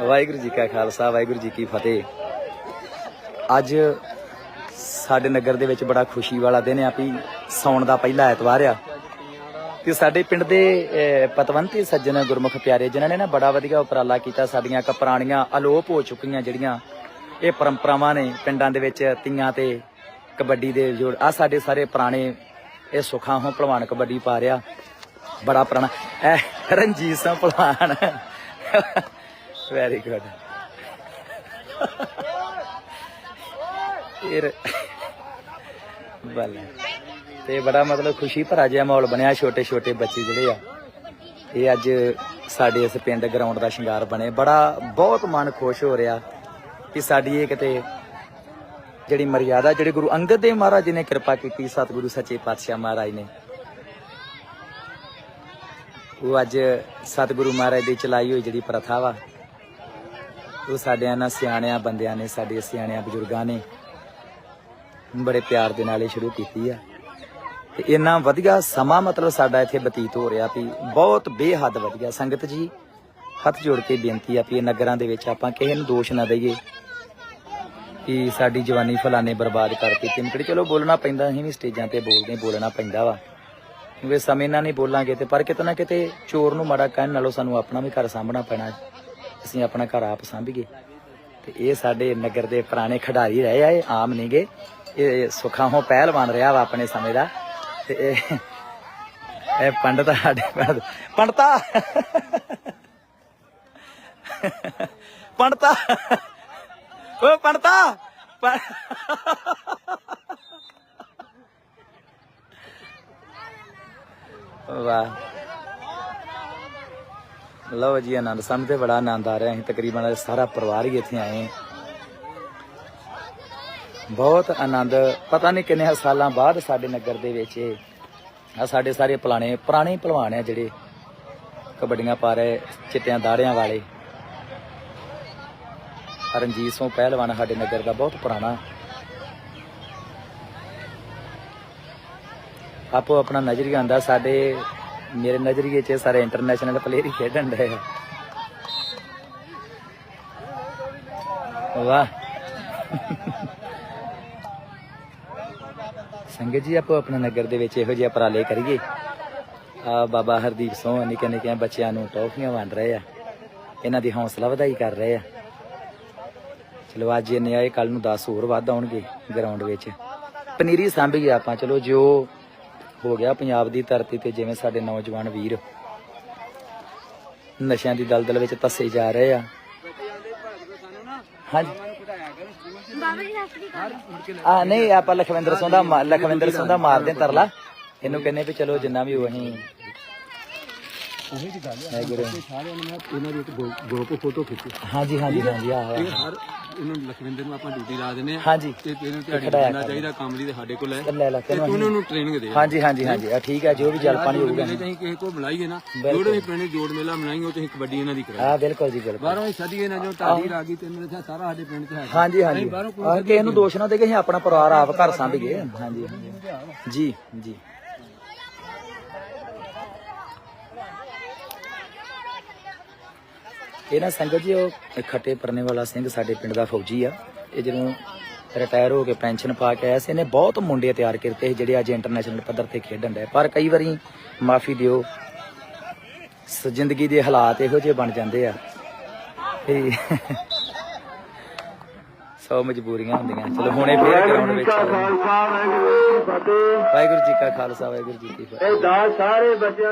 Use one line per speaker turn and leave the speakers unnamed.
ਵਾਹਿਗੁਰੂ ਜੀ ਕਾ ਖਾਲਸਾ, ਵਾਹਿਗੁਰੂ ਜੀ ਕੀ ਫਤਿਹ। ਅੱਜ ਸਾਡੇ ਨਗਰ ਦੇ ਵਿੱਚ ਬੜਾ ਖੁਸ਼ੀ ਵਾਲਾ ਦਿਨ ਆ ਵੀ ਸੌਣ ਦਾ ਪਹਿਲਾ ਐਤਵਾਰ ਆ। ਤੇ ਸਾਡੇ ਪਿੰਡ ਦੇ ਪਤਵੰਤੀ ਸੱਜਣ ਗੁਰਮੁਖ ਪਿਆਰੇ, ਜਿਨ੍ਹਾਂ ਨੇ ਨਾ ਬੜਾ ਵਧੀਆ ਉਪਰਾਲਾ ਕੀਤਾ, ਸਾਡੀਆਂ ਕ ਪੁਰਾਣੀਆਂ ਅਲੋਪ ਹੋ ਚੁੱਕੀਆਂ ਜਿਹੜੀਆਂ ਇਹ ਪਰੰਪਰਾਵਾਂ ਨੇ ਪਿੰਡਾਂ ਦੇ ਵਿੱਚ ਤੀਆਂ ਤੇ ਕਬੱਡੀ ਦੇ ਜੋੜ ਆ ਸਾਡੇ ਸਾਰੇ ਪੁਰਾਣੇ ਇਹ ਸੁਖਾਂ ਹੋ ਭਲਵਾਨ ਕਬੱਡੀ ਪਾ ਰਿਆ ਬੜਾ ਪੁਰਾਣਾ। ਇਹ ਰਣਜੀਤ ਸਿੰਘ ਭਲਵਾਨ ਵੈਰੀ ਗੁੱਡ ਫਿਰ ਬੱਲੇ। ਤੇ ਬੜਾ ਮਤਲਬ ਖੁਸ਼ੀ ਭਰਾ ਜਿਹਾ ਮਾਹੌਲ ਬਣਿਆ ਛੋਟੇ ਛੋਟੇ ਬੱਚੇ ਜਿਹੜੇ ਆ। ਇਹ ਅੱਜ ਸਾਡੇ ਇਸ ਪਿੰਡ ਗਰਾਊਂਡ ਦਾ ਸ਼ਿੰਗਾਰ ਬਣੇ। ਬੜਾ, ਬਹੁਤ ਮਨ ਖੁਸ਼ ਹੋ ਰਿਹਾ ਕਿ ਸਾਡੀ ਇਹ ਕਿਤੇ ਜਿਹੜੀ ਮਰਿਆਦਾ, ਜਿਹੜੇ ਗੁਰੂ ਅੰਗਦ ਦੇਵ ਮਹਾਰਾਜ ਜੀ ਨੇ ਕਿਰਪਾ ਕੀਤੀ, ਸਤਿਗੁਰੂ ਸੱਚੇ ਪਾਤਸ਼ਾਹ ਮਹਾਰਾਜ ਨੇ। ਉਹ ਅੱਜ ਸਤਿਗੁਰੂ ਮਹਾਰਾਜ ਦੀ ਚਲਾਈ ਹੋਈ ਜਿਹੜੀ ਪ੍ਰਥਾ ਵਾ, ਉਹ ਸਾਡਿਆਂ ਇਹਨਾਂ ਸਿਆਣਿਆਂ ਬੰਦਿਆਂ ਨੇ, ਸਾਡੇ ਸਿਆਣਿਆਂ ਬਜ਼ੁਰਗਾਂ ਨੇ ਬੜੇ ਪਿਆਰ ਦੇ ਨਾਲ ਇਹ ਸ਼ੁਰੂ ਕੀਤੀ ਆ। ਤੇ ਇੰਨਾ ਵਧੀਆ ਸਮਾਂ ਮਤਲਬ ਸਾਡਾ ਇੱਥੇ ਬਤੀਤ ਹੋ ਰਿਹਾ ਵੀ ਬਹੁਤ ਬੇਹੱਦ ਵਧੀਆ। ਸੰਗਤ ਜੀ, ਹੱਥ ਜੋੜ ਕੇ ਬੇਨਤੀ ਆ ਵੀ ਇਹ ਨਗਰਾਂ ਦੇ ਵਿੱਚ ਆਪਾਂ ਕਿਸੇ ਨੂੰ ਦੋਸ਼ ਨਾ ਦਈਏ ਕਿ ਸਾਡੀ ਜਵਾਨੀ ਫਲਾਣੇ ਬਰਬਾਦ ਕਰਤੀ ਤਿੰਕੜੀ ਚਲੋ ਬੋਲਣਾ ਪੈਂਦਾ, ਅਸੀਂ ਵੀ ਸਟੇਜਾਂ ਤੇ ਬੋਲਦੇ, ਬੋਲਣਾ ਪੈਂਦਾ ਵਾ। ਕਿਉਂਕਿ ਸਮੇਂ ਨਾਲ ਨਹੀਂ ਬੋਲਾਂਗੇ ਤੇ ਪਰ ਕਿਤੇ ਨਾ ਕਿਤੇ ਚੋਰ ਨੂੰ ਮਾੜਾ ਕਹਿਣ ਨਾਲੋਂ ਸਾਨੂੰ ਆਪਣਾ ਵੀ ਘਰ ਸਾਂਭਣਾ ਪੈਣਾ ਅਸੀਂ ਆਪਣਾ ਘਰ ਆਪ ਸਾਂਭੀਏ। ਤੇ ਇਹ ਸਾਡੇ ਨਗਰ ਦੇ ਪੁਰਾਣੇ ਖਿਡਾਰੀ ਰਹੇ ਆ, ਇਹ ਆਮ ਨਹੀਂਗੇ ਇਹ ਸੁੱਖਾਂ ਹੋ ਪਹਿਲਵਾਨ ਰਿਹਾ ਵਾ ਆਪਣੇ ਸਮੇਂ ਦਾ। ਤੇ ਇਹ ਇਹ ਪੰਡਤ ਸਾਡੇ ਪੰਡਤਾ! ਪੰਡਤਾ! ਓ ਪੰਡਤਾ! ਵਾਹ। ਲਓ ਜੀ, ਆਨੰਦ ਸਾਨੂੰ ਤੇ ਬੜਾ ਆਨੰਦ ਆ ਰਿਹਾ। ਅਸੀਂ ਤਕਰੀਬਨ ਸਾਰਾ ਪਰਿਵਾਰ ਹੀ ਇੱਥੇ ਆਏ ਬਹੁਤ ਆਨੰਦ। ਪਤਾ ਨਹੀਂ ਕਿੰਨੇ ਸਾਲਾਂ ਬਾਅਦ ਸਾਡੇ ਨਗਰ ਦੇ ਵਿੱਚ ਆ ਸਾਡੇ ਸਾਰੇ ਪੁਰਾਣੇ ਪੁਰਾਣੇ ਪਹਿਲਵਾਨ ਆ ਜਿਹੜੇ ਕਬੱਡੀਆਂ ਪਾ ਰਹੇ, ਚਿੱਟਿਆਂ ਦਾੜਿਆਂ ਵਾਲੇ। ਰਣਜੀਤ ਸਿੰਘ ਪਹਿਲਵਾਨ ਸਾਡੇ ਨਗਰ ਦਾ ਬਹੁਤ ਪੁਰਾਣਾ ਆਪੋ ਆਪਣਾ ਨਜ਼ਰੀਆ ਆਂਦਾ ਸਾਡੇ ਮੇਰੇ ਨਜ਼ਰੀਏ 'ਚ ਸਾਰੇ ਇੰਟਰਨੈਸ਼ਨਲ ਪਲੇਅਰ ਹੀ ਖੇਡਣ ਦੇ ਵਾਹ। ਸੰਗਤ ਜੀ, ਆਪੋ ਆਪਣਾ ਨਗਰ ਦੇ ਵਿੱਚ ਇਹੋ ਜਿਹੇ ਉਪਰਾਲੇ ਕਰੀਏ। ਆ ਬਾਬਾ ਹਰਦੀਪ ਸਿੰਘ ਨਿੱਕੇ ਨਿੱਕੇ ਬੱਚਿਆਂ ਨੂੰ ਟੌਫੀਆਂ ਵੰਡ ਰਹੇ ਆ। ਇਹਨਾਂ ਦੀ ਹੌਸਲਾ ਵਧਾਈ ਕਰ ਰਹੇ ਆ। ਚਲੋ ਅੱਜ ਇਹਨੇ ਆਏ ਕੱਲ ਨੂੰ 10 ਹੋਰ ਵੱਧ ਆਉਣਗੇ ਗਰਾਊਂਡ ਵਿੱਚ। ਪਨੀਰੀ ਸਾਂਭੀ ਆਪਾਂ, ਚਲੋ ਜੋ ਹੋ ਗਿਆ ਪੰਜਾਬ ਦੀ ਧਰਤੀ ਤੇ ਜਿਵੇਂ ਸਾਡੇ ਨੌਜਵਾਨ ਵੀਰ ਨਸ਼ਿਆਂ ਦੀ ਦਲਦਲ ਵਿੱਚ ਤਸੇ ਜਾ ਰਹੇ ਆ। ਹਾਂਜੀ। ਆ ਨਹੀਂ ਆਪਾਂ ਲਖਵਿੰਦਰ ਸਿੰਘ ਦਾ ਲਖਵਿੰਦਰ ਸਿੰਘ ਦਾ ਮਾਰਦੇ ਤਰਲਾ। ਇਹਨੂੰ ਕਹਿੰਦੇ ਵੀ ਚਲੋ ਜਿੰਨਾ ਵੀ ਉਹ ਅਸੀਂ
ਉਹੀ ਦੀ ਗੱਲ
ਹੈ ਗੁਰੂ
ਸਾਰਿਆਂ ਨੂੰ ਮੈਂ ਇਹਨਾਂ ਦੀ ਇੱਕ ਗਰੁੱਪ ਫੋਟੋ ਖਿੱਚੀ।
ਹਾਂਜੀ ਹਾਂਜੀ ਹਾਂਜੀ ਆਹੋ
ਇਹ ਹਰ ਇਹਨਾਂ ਨੂੰ ਲਖਵਿੰਦਰ ਨੂੰ ਆਪਾਂ ਡਿਊਟੀ ਲਾ ਦਿੰਦੇ ਆ।
ਹਾਂਜੀ।
ਤੇ ਤੈਨੂੰ ਤੇ
ਖੜਾਇਆ
ਕਰਨਾ। ਚਾਹੀਦਾ ਕੰਮ ਲਈ ਤੇ ਸਾਡੇ ਕੋਲ ਹੈ।
ਲੈ ਲੈ
ਤੇ ਤੂੰ ਉਹਨਾਂ ਨੂੰ ਟ੍ਰੇਨਿੰਗ ਦੇ
ਹਾਂਜੀ ਹਾਂਜੀ ਹਾਂਜੀ। ਆ ਠੀਕ ਹੈ ਜੋ ਵੀ ਜਲ ਪਾਣੀ ਹੋਊਗਾ।
ਮੇਲੇ ਅਸੀਂ ਕਿਸੇ ਕੋਲ ਬੁਲਾਈਏ ਨਾ ਜੋੜ ਵੀ ਪਿੰਡ ਜੋੜ ਮੇਲਾ ਬਣਾਈਏ ਉਹ ਤੇ ਅਸੀਂ ਕਬੱਡੀ ਇਹਨਾਂ ਦੀ ਕਰਾਈ
ਆ ਬਿਲਕੁਲ ਜੀ ਬਿਲਕੁਲ।
ਬਾਹਰੋਂ ਹੀ ਸਦੀਏ ਨਾ ਜੋ ਢਾਡੀ ਗਈ ਤੈਨੂੰ ਦੱਸਿਆ ਸਾਰਾ ਸਾਡੇ ਪਿੰਡ 'ਚ ਹੈ।
ਹਾਂਜੀ ਹਾਂਜੀ। ਕਿਸੇ ਨੂੰ ਦੋਸ਼ ਨਾ ਦੇ ਕੇ ਅਸੀਂ ਆਪਣਾ ਪਰਿਵਾਰ ਆਪ ਘਰ ਸੰਭੀਏ। ਹਾਂਜੀ। ਜੀ ਜੀ। ਇਹ ਨਾ ਸੰਗਤ ਜੀ ਉਹ ਖੱਟੇ ਪਰਨੇ ਵਾਲਾ ਸਿੰਘ ਸਾਡੇ ਪਿੰਡ ਦਾ ਫੌਜੀ ਆ। ਇਹ ਜਦੋਂ ਰਿਟਾਇਰ ਹੋ ਕੇ ਪੈਨਸ਼ਨ ਪਾ ਕੇ ਆਇਆ ਸੀ ਇਹਨੇ ਬਹੁਤ ਮੁੰਡੇ ਤਿਆਰ ਕੀਤੇ ਸੀ ਜਿਹੜੇ ਅੱਜ ਇੰਟਰਨੈਸ਼ਨਲ ਪੱਧਰ ਤੇ ਖੇਡਣ ਦੇ ਪਰ ਕਈ ਵਾਰੀ ਮਾਫੀ ਦਿਓ ਜ਼ਿੰਦਗੀ ਦੇ ਹਾਲਾਤ ਇਹੋ ਜਿਹੇ ਬਣ ਜਾਂਦੇ ਆ। ਤੇ ਸੌ ਮਜਬੂਰੀਆਂ ਹੁੰਦੀਆਂ। ਚਲੋ ਹੁਣੇ ਫੇਰ ਗਰਾਊਂਡ ਵਿੱਚ ਵਾਹਿਗੁਰੂ ਜੀ ਕਾ ਖਾਲਸਾ ਵਾਹਿਗੁਰੂ ਜੀ ਕੀ ਫਤਿਹ।
ਇਹ ਦਾ ਸਾਰੇ ਬੱਚਿਆਂ